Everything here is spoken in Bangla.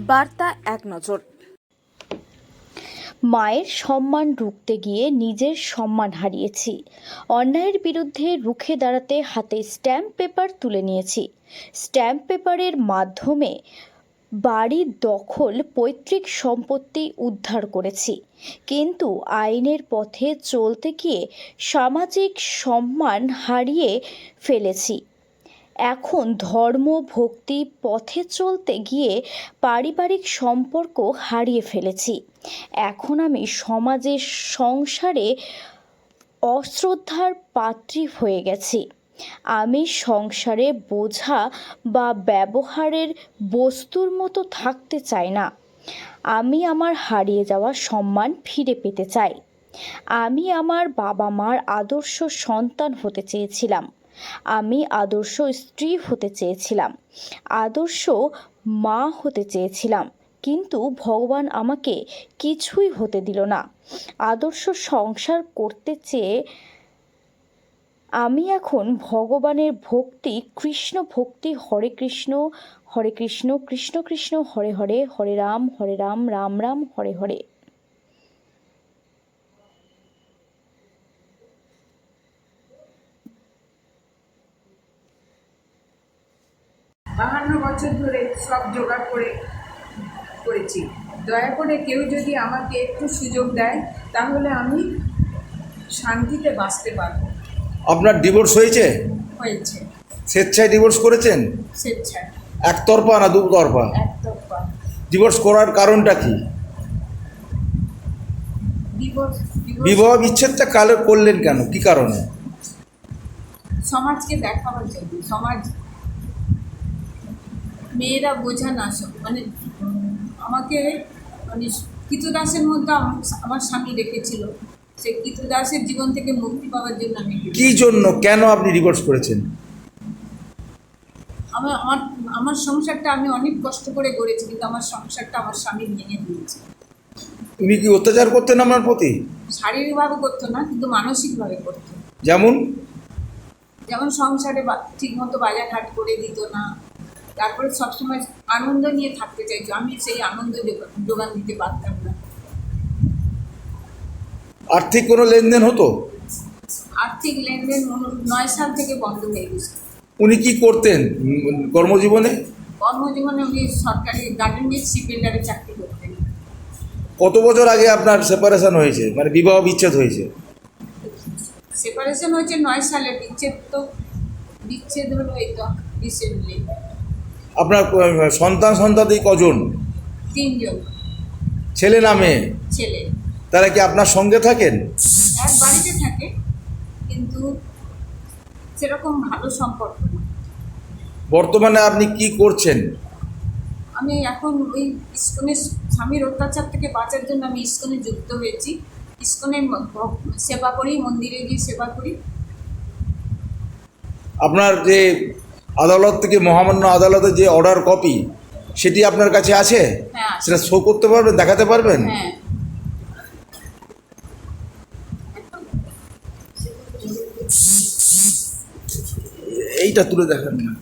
বার্তা এক নজর। মায়ের সম্মান রুখতে গিয়ে নিজের সম্মান হারিয়েছি। অন্যায়ের বিরুদ্ধে রুখে দাঁড়াতে হাতে স্ট্যাম্প পেপার তুলে নিয়েছি। স্ট্যাম্প পেপারের মাধ্যমে বাড়ির দখল, পৈতৃক সম্পত্তি উদ্ধার করেছি। কিন্তু আইনের পথে চলতে গিয়ে সামাজিক সম্মান হারিয়ে ফেলেছি। এখন ধর্ম, ভক্তি, পথে চলতে গিয়ে পারিবারিক সম্পর্ক হারিয়ে ফেলেছি। এখন আমি সমাজের সংসারে অশ্রদ্ধার পাত্রী হয়ে গেছি। আমি সংসারে বোঝা বা ব্যবহারের বস্তুর মতো থাকতে চাই না। আমি আমার হারিয়ে যাওয়া সম্মান ফিরে পেতে চাই। আমি আমার বাবা মার আদর্শ সন্তান হতে চেয়েছিলাম। আমি আদর্শ স্ত্রী হতে চেয়েছিলাম। আদর্শ মা হতে চেয়েছিলাম। কিন্তু ভগবান আমাকে কিছুই হতে দিল না। আদর্শ সংসার করতে চেয়ে আমি এখন ভগবানের ভক্তি, কৃষ্ণ ভক্তি, হরে কৃষ্ণ হরে কৃষ্ণ কৃষ্ণ কৃষ্ণ, হরে হরে হরে রাম হরে রাম রাম রাম, হরে হরে। বাহান্ন বছর ধরে সব জোগাড় করে করেছি। দয়া করে কেউ যদি আমাকে একটু সুযোগ দেয় তাহলে আমি শান্তিতে বাঁচতে পারব। আপনার ডিভোর্স হয়েছে? হয়েছে। স্বেচ্ছায় ডিভোর্স করেছেন? স্বেচ্ছায়। একতরফা না দুতরফা? একতরফা। ডিভোর্স করার কারণটা কি? বিবাহ বিচ্ছেদটা কালে করলেন কেন? কি কারণে? সমাজকে দেখাবার জন্য সমাজ মেয়েরা বোঝা না সব। মানে আমাকে মানে কৃতদাসের মধ্যে আম- আমার স্বামী রেখেছিল। সেই কৃতদাসের জীবন থেকে মুক্তি পাওয়ার জন্য আমি কি জন্য? কেন আপনি ডিভোর্স করেছেন? আমার আমার আমার সংসারটা আমি অনেক কষ্ট করে গড়েছি কিন্তু আমার সংসারটা আমার স্বামী ভেঙে দিয়েছে। উনি কি অত্যাচার করতেন আমার প্রতি? শারীরিকভাবে করতো না কিন্তু মানসিকভাবে করতো। যেমন? যেমন সংসারে ঠিকমতো বাজার হাট করে দিত না তারপরে সবসময় আনন্দ নিয়ে থাকতে চাইতো আমি সেই আনন্দ যোগান দিতে পারতাম না। আর্থিক কোনো লেনদেন হতো? আর্থিক লেনদেন নয় সাল থেকে বন্ধ হয়ে গেছে। উনি কি করতেন কর্মজীবনে? কর্মজীবনে উনি সরকারি গার্ডেনিং শিপবিল্ডারে চাকরি করতেন। কত বছর আগে আপনার সেপারেশন হয়েছে? মানে বিবাহ বিচ্ছেদ হয়েছে? সেপারেশন হয়েছে নয় সালে বিচ্ছেদ তো বিচ্ছেদ হলো এই তো রিসেন্টলি আপনার সন্তান সন্তাদি কজন? তিনজন। ছেলে না মেয়ে? ছেলে। তারা কি আপনার সঙ্গে থাকেন? এক বাড়িতে থাকে কিন্তু সেরকম ভালো সম্পর্ক না। বর্তমানে আপনি কি করছেন? আমি এখন ওই ইস্কনের স্বামীর অত্যাচার থেকে বাঁচার জন্য আমি ইস্কনে যুক্ত হয়েছি। ইস্কনের ভ- সেবা করি মন্দিরে গিয়ে সেবা করি। আপনার যে আদালত থেকে মহামান্য আদালতে যে অর্ডার কপি সেটি আপনার কাছে আছে? হ্যাঁ সেটা শো করতে পারবেন দেখাতে পারবেন? হ্যাঁ। এইটা তুলে দেখেন না।